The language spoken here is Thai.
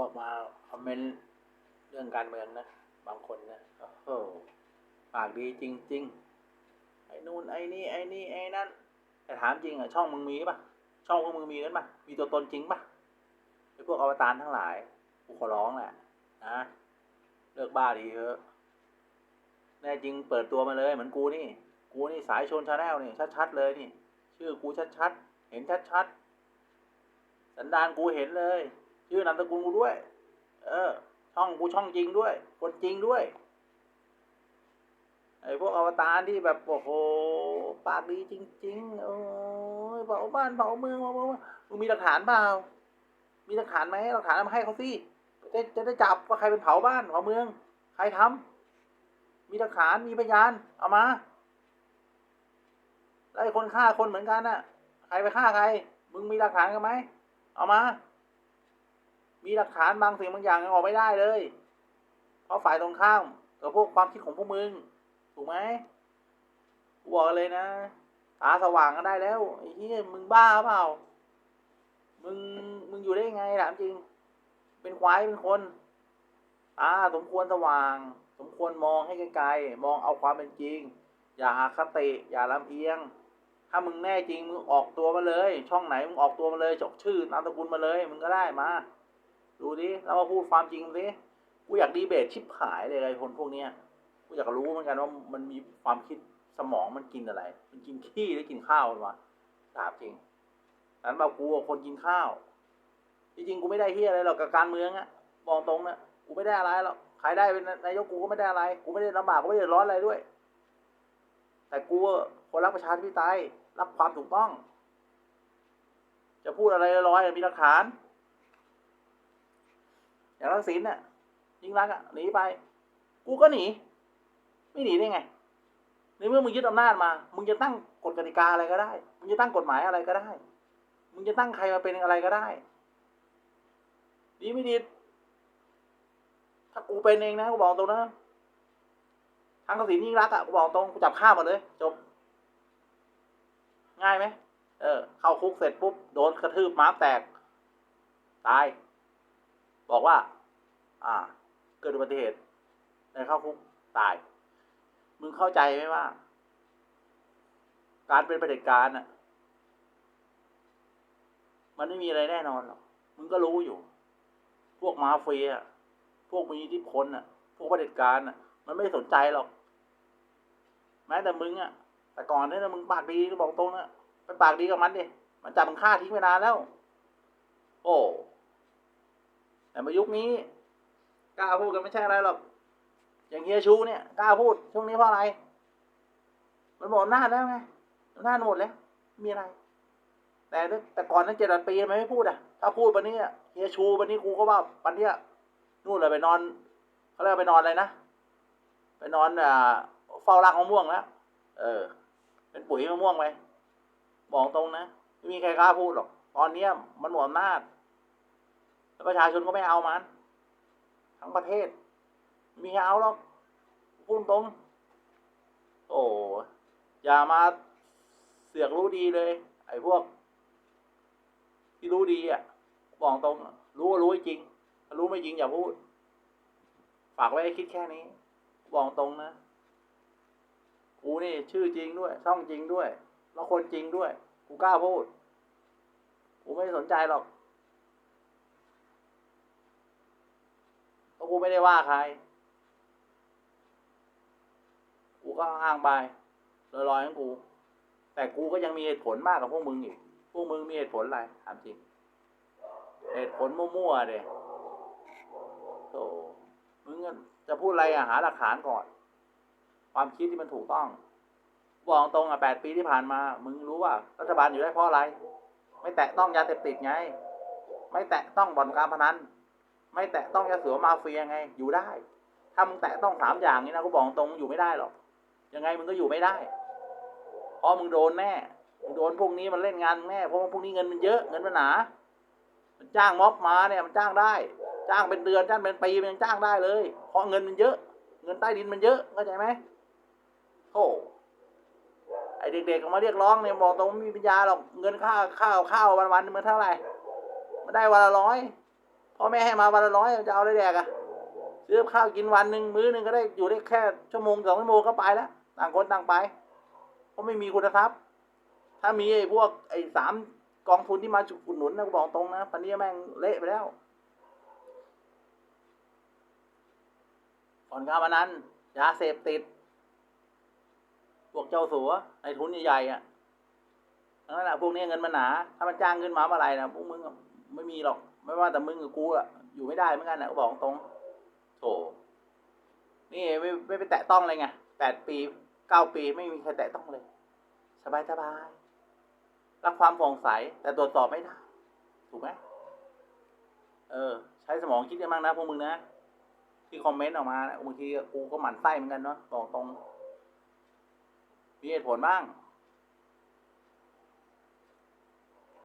วกมาคอมเมนต์เรื่องการเมืองนะ บางคนนะโอ้โหปากดีจริง ๆ ไอ้นู่นไอ้นี่ไอ้นี่ไอ้นั่นแต่ถามจริงอะช่องมึงมีปะช่องพวกมึงมีกันปะมีตัวตนจริงปะไอ้พวกอวตารทั้งหลายกูขอร้องแหละนะเลิกบ้าดีเถอะแน่จริงเปิดตัวมาเลยเหมือนกูนี่ กูนี่สายชนชาแนลนี่ชัดๆเลยนี่ ชื่อกูชัดๆเห็นชัดๆสันดานกูเห็นเลย ชื่อนามสกุลกูด้วย เออ ช่องกูช่องจริงด้วย คนจริงด้วย ไอ้พวกอวตารที่แบบโอ้โหปากดีจริง ๆ โอ้ยเผาบ้านเผาเมืองเผาเมืองมึงมีหลักฐานเปล่า มีหลักฐานไหมหลักฐานเอามาให้เขาสิจะจะได้จับว่าใครเป็นเผาบ้านเผาเมือง ใครทำมีหลักฐานมีพยาน เอามาแล้วไอ้คนฆ่าคนเหมือนกันน่ะ ใครไปฆ่าใคร มึงมีหลักฐานกันไหม เอามา มีหลักฐานบางสิ่งบางอย่างยังออกไม่ได้เลย เพราะฝ่ายตรงข้ามกับพวกความคิดของพวกมึง ถูกไหมกูบอกเลยนะตาสว่างกันได้แล้วไอ้เหี้ยมึงบ้าเปล่า มึง มึงอยู่ได้ยังไงถามจริง เป็นควายเป็นคนตาสมควรสว่าง สมควรมองให้ไกลๆ มองเอาความเป็นจริง อย่าอาคติ อย่าลำเอียง ถ้ามึงแน่จริง มึงออกตัวมาเลย ช่องไหนมึงออกตัวมาเลยจกชื่อนามสกุลมาเลย มึงก็ได้มา ดูดิแล้วมาพูดความจริงสิกูอยากดีเบตชิบหายเลยไอ้คนพวกเนี้ยกูอยากรู้เหมือนกันว่ามันมีความคิดสมองมันกินอะไร มันกินขี้หรือกินข้าววะถามจริงนั้นบอกกูคนกินข้าว จริงๆกูไม่ได้เฮียอะไรหรอกกับการเมืองอะบอกตรงนะกูไม่ได้อะไรหรอกใครได้เป็นนายกกูก็ไม่ได้อะไร กูไม่ได้ลำบากกูไม่ได้ร้อนอะไรด้วย แต่กูคนรักประชาธิปไตยรักความถูกต้อง จะพูดอะไรลอยๆมีหลักฐาน อย่างรักษิณน่ะยิ่งรักอะหนีไป กูก็หนี ไม่หนีได้ไงในเมื่อมึงยึดอำนาจมา มึงจะตั้งกฎกติกาอะไรก็ได้ มึงจะตั้งกฎหมายอะไรก็ได้ มึงจะตั้งใครมาเป็นอะไรก็ได้ ดีไม่ดี ถ้ากูเป็นเองนะกูบอกตรงนะทางกสินยิ่งรักอะกูบอกตรงกูจับฆ่าหมดเลย จบ ง่ายไหมเออ เข้าคุกเสร็จปุ๊บ โดนกระทืบม้าแตก ตาย บอกว่า อ่า เกิดอุบัติเหตุในเข้าคุกตาย มึงเข้าใจไหมว่า การเป็นประเด็จการน่ะ มันไม่มีอะไรแน่นอนหรอก มึงก็รู้อยู่ พวกมาเฟียพวกมีอิทธิพลน่ะ พวกประเด็จการน่ะ มันไม่สนใจหรอก แม้แต่มึงอะ แต่ก่อนเนี่ยนมึงปากดีก็บอกตรงนะไปปากดีกับมันดิ มันจับมึงฆ่าทิ้งไปนานแล้ว โอ้ แต่มายุคนี้กล้าพูดกันไม่ใช่อะไรหรอก อย่างเฮียชูเนี่ยกล้าพูดช่วงนี้เพราะอะไร มันหมดอำนาแล้วไงอำนาหมดแล้ว มีอะไร แต่แต่ก่อนนั้นเจ็ดปีทำไมไม่พูดอะ ถ้าพูดวันนี้เฮียชูวันนี้กูก็ว่าวันนี้นู่นเลยไปนอนเขาเรียกว่าไปนอนอะไรนะไปนอนอ่าเฝ้ารักมะม่วงแล้วเออ เป็นปุ๋ยมะม่วงไปบอกตรงนะไม่มีใครกล้าพูดหรอก ตอนเนี้ยมันหมดอำนาจ แล้วประชาชนก็ไม่เอามัน ทั้งประเทศ มีเอาหรอกพูดตรง โอ้อย่ามาเสือกรู้ดีเลย ไอ้พวก ที่รู้ดีอะบอกตรง รู้ว่ารู้จริง รู้ไม่จริงอย่าพูด ฝากไว้ให้คิดแค่นี้ บอกตรงนะกูนี่ชื่อจริงด้วย ช่องจริงด้วย แล้วคนจริงด้วย กูกล้าพูด กูไม่สนใจหรอก เพราะกูไม่ได้ว่าใคร กูก็อ้างไปลอยๆของกู แต่กูก็ยังมีเหตุผลมากกว่าพวกมึงอีก พวกมึงมีเหตุผลอะไรถามจริง เหตุผลมั่วๆเด้โธ่มึงจะพูดอะไรอะหาหลักฐานก่อน ความคิดที่มันถูกต้องบอกตรงอะแปดปีที่ผ่านมา มึงรู้ว่ารัฐบาลอยู่ได้เพราะอะไร ไม่แตะต้องยาเสพติดไง ไม่แตะต้องบ่อนการพนัน ไม่แตะต้องยาเสือมาเฟียไง อยู่ได้ ถ้ามึงแตะต้องสามอย่างนี้นะกูบอกตรงอยู่ไม่ได้หรอก ยังไงมึงก็อยู่ไม่ได้เพราะมึงโดนแน่มึงโดนพวกนี้มันเล่นงานแน่เพราะว่าพวกนี้เงินมันเยอะเงินมันหนา มันจ้างม็อบมาเนี่ยมันจ้างได้ จ้างเป็นเดือนจ้างเป็นปีมันยังจ้างได้เลย เพราะเงินมันเยอะ เงินใต้ดินมันเยอะเข้าใจไหมโธ่ไอเด็กๆเขามาเรียกร้องเนี่ยบอกตรงม่มีปัญญาหรอกเงินค่าข้าวข้าววันๆมันเท่าไหร่มันได้วันละร้อย พ่อแม่ให้มาวันละร้อยจะเอาอะไรแดกอะซื้อข้าวกินวันหนึ่งมื้อหนึ่งก็ได้อยู่ได้แค่ชั่วโมงสองชั่วโมงก็ไปแล้วต่างคนต่างไป เพราะไม่มีคุณทรัพย์ ถ้ามีไอ้พวกไอ้สามกองทุนที่มาอุดหนุนนะกูบอกตรงนะปันนี้แม่งเละไปแล้วก่อนการพนันยาเสพติด พวกเจ้าสัวไอ้ทุนใหญ่ๆอะนั่นแหละพวกนี้เงินมันหนา ถ้ามันจ้างขึ้นมาเมื่อไหร่นะพวกมึงไม่มีหรอก ไม่ว่าแต่มึงกับกูอะอยู่ไม่ได้เหมือนกันนะกูบอกตรงโถนี่ไม่ไม่ไปแตะต้องเลยไงแปดปีเก้าปีไม่มีใครแตะต้องเลย สบายสบายรับความโปร่งใสแต่ตรวจสอบไม่ได้ ถูกไหมเออ ใช้สมองคิดกันบ้างนะพวกมึงนะที่คอมเมนต์ออกมานะบางทีกูก็หมั่นไส้เหมือนกันเนาะบอกตรงมีเหตุผลบ้าง